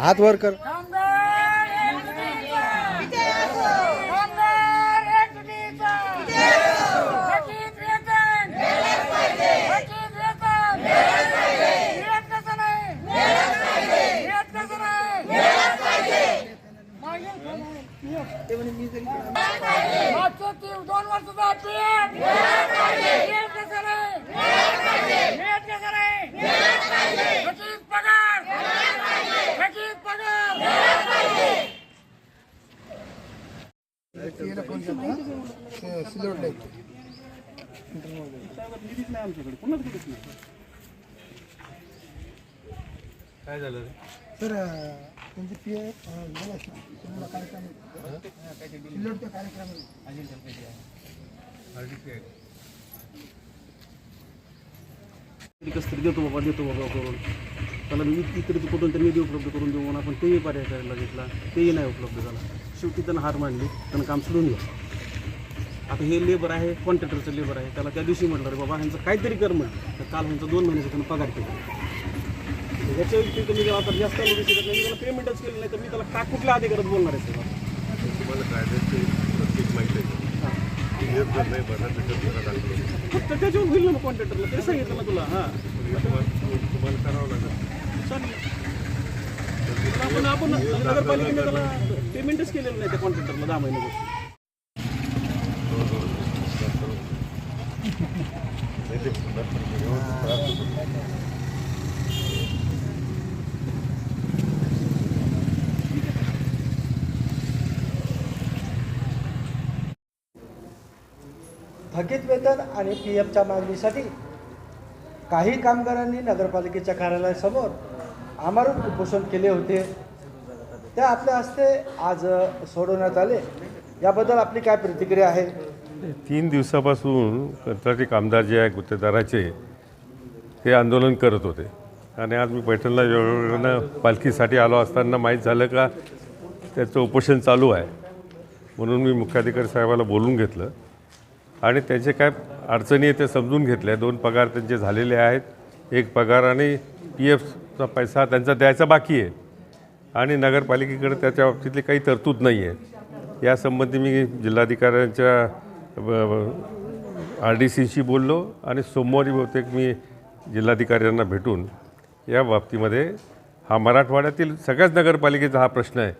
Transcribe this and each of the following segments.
हात वर कर. वर्ष जाते कामगार एकजुटीचा थकीत वेतन थकीत वेतन मिळत कसं नाही मिळत कसं नाही मागील मागच्या तीन दोन वर्षाचा पीएफ मिळत कसं नाही मिळत कसं नाही थकीत पगार थकीत पगार काय झालं सर त्यांची पी कार्यक्रम सिल्लोडच्या कार्यक्रम कसं तरी देतो बाबा देतो बाबा करून. त्याला मी इतर कुठून तरी निधी उपलब्ध करून देऊ म्हणून आपण तेही पर्याय करायला घेतला तेही नाही उपलब्ध झाला. शेवटी त्यांना हार मांडली त्यांना काम सोडून घ्या आता हे लेबर आहे कॉन्ट्रॅक्टरचं लेबर आहे त्याला त्या दिवशी म्हटलं रे बाबा ह्यांचं काहीतरी कर म्हटलं. तर काल ह्यांचं दोन महिन्याचं त्यांना पगार केला. याच्या व्यतिरिक्त मी आता जास्त मी त्याला पेमेंटच केलं नाही तर मी त्याला का कुठल्या अधिकारात बोलणार आहे सर तुम्हाला कायद्याची प्रत्येक माहिती आहे फक्त त्याच्यावर होईल ना मग कॉन्ट्रॅक्टरला ते सांगितलं ना तुला हां. तुम्हाला करावं लागेल. आपण आपण नगरपालिकेने त्याला पेमेंटच केलेलं नाही त्या कॉन्ट्रॅक्टरला दहा महिन्यापासून ते थकीत वेतन आणि पी एफच्या मागणीसाठी काही कामगारांनी नगरपालिकेच्या कार्यालयासमोर आमरण उपोषण केले होते. त्या आपल्या हस्ते आज सोडवण्यात आले. याबद्दल आपली काय प्रतिक्रिया आहे? तीन दिवसापासून कंत्राटी कामदार जे आहे गुत्तेदाराचे ते आंदोलन करत होते. आणि आज मी पैठणला वेळोवेळनं पालखीसाठी आलो असताना माहीत झालं का त्याचं उपोषण चालू आहे. म्हणून मी मुख्याधिकारी साहेबाला बोलून घेतलं. आणि त्यांचे काय अडचणी आहे ते समजून घेतल्या. दोन पगार त्यांचे झालेले आहेत. एक पगार आणि पी एफचा पैसा त्यांचा द्यायचा बाकी आहे. आणि नगरपालिकेकडे त्याच्या बाबतीतली काही तरतूद नाही आहे. यासंबंधी मी जिल्हाधिकाऱ्यांच्या आर डी सीशी बोललो आणि सोमवारी बहुतेक मी जिल्हाधिकाऱ्यांना भेटून या बाबतीमध्ये हा मराठवाड्यातील सगळ्याच नगरपालिकेचा हा प्रश्न आहे.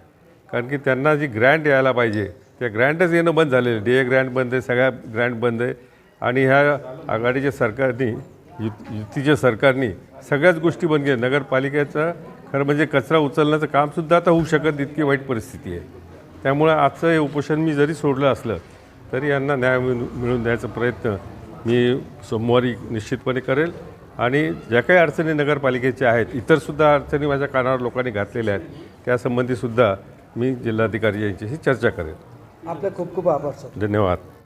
कारण की त्यांना जी ग्रँट यायला पाहिजे त्या ग्रँटच येणं बंद झालेलं डी ए ग्रँट बंद आहे सगळ्या ग्रँट बंद आहे. आणि ह्या आघाडीच्या सरकारने युत युतीच्या सरकारने सगळ्याच गोष्टी बंद केल्या. नगरपालिकेचं खरं म्हणजे कचरा उचलण्याचं कामसुद्धा आता होऊ शकत इतकी वाईट परिस्थिती आहे. त्यामुळं आजचं हे उपोषण मी जरी सोडलं असलं तरी यांना न्याय मिळून मिळवून द्यायचा प्रयत्न मी सोमवारी निश्चितपणे करेल. आणि ज्या काही अडचणी नगरपालिकेच्या आहेत इतरसुद्धा अडचणी माझ्या कानावर लोकांनी घातलेल्या आहेत त्यासंबंधीसुद्धा मी जिल्हाधिकारी यांच्याशी चर्चा करेन आपले खूप खूप आभार सर. धन्यवाद.